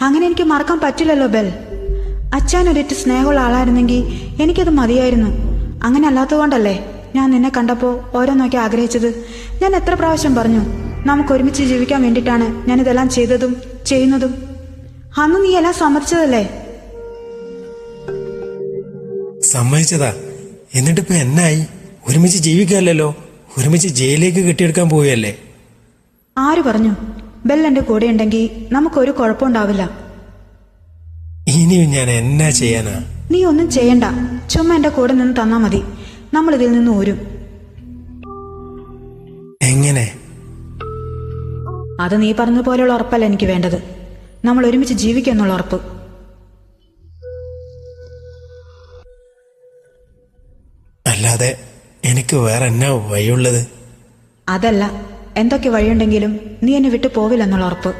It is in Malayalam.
അങ്ങനെ എനിക്ക് മറക്കാൻ പറ്റില്ലല്ലോ ബെൽ. അച്ഛൻ ഒരിറ്റ് സ്നേഹമുള്ള ആളായിരുന്നെങ്കിൽ എനിക്കത് മതിയായിരുന്നു. അങ്ങനെ അല്ലാത്തതുകൊണ്ടല്ലേ ഞാൻ നിന്നെ കണ്ടപ്പോൾ ഓരോന്നൊക്കെ ആഗ്രഹിച്ചത്. ഞാൻ എത്ര പ്രാവശ്യം പറഞ്ഞു നമുക്ക് ഒരുമിച്ച് ജീവിക്കാൻ വേണ്ടിയിട്ടാണ് ഞാനിതെല്ലാം ചെയ്തതും ചെയ്യുന്നതും. അന്ന് നീ എല്ലാം സമ്മതിച്ചതല്ലേ? സമ്മതിച്ചതാ. എന്നിട്ടിപ്പോ എന്നായി? ഒരുമിച്ച് ജീവിക്കാമല്ലോ ഒരുമിച്ച് ജയിലിലേക്ക് കെട്ടിയെടുക്കാൻ പോവുകയല്ലേ? ആര് പറഞ്ഞു? ബെൽ എന്റെ കൂടെ ഉണ്ടെങ്കിൽ നമുക്കൊരു കുഴപ്പമുണ്ടാവില്ല. ഇനിയും ഞാൻ എന്നാ ചെയ്യാനാ? നീ ഒന്നും ചെയ്യണ്ട. ചുമ്മാ എന്റെ കൂടെ നിന്ന് തന്നാ മതി. നമ്മൾ ഇതിൽ നിന്ന് ഊരും. എങ്ങനെ? അത് നീ പറഞ്ഞ പോലെയുള്ള ഉറപ്പല്ല എനിക്ക് വേണ്ടത്. നമ്മൾ ഒരുമിച്ച് ജീവിക്കുന്നുള്ള ഉറപ്പ്. അല്ലാതെ എനിക്ക് വേറെ എന്നാ വഴിയുള്ളത്? അതല്ല. എന്തൊക്കെ വഴിയുണ്ടെങ്കിലും നീ എന്നെ വിട്ടു പോവില്ലെന്നുള്ള ഉറപ്പ്.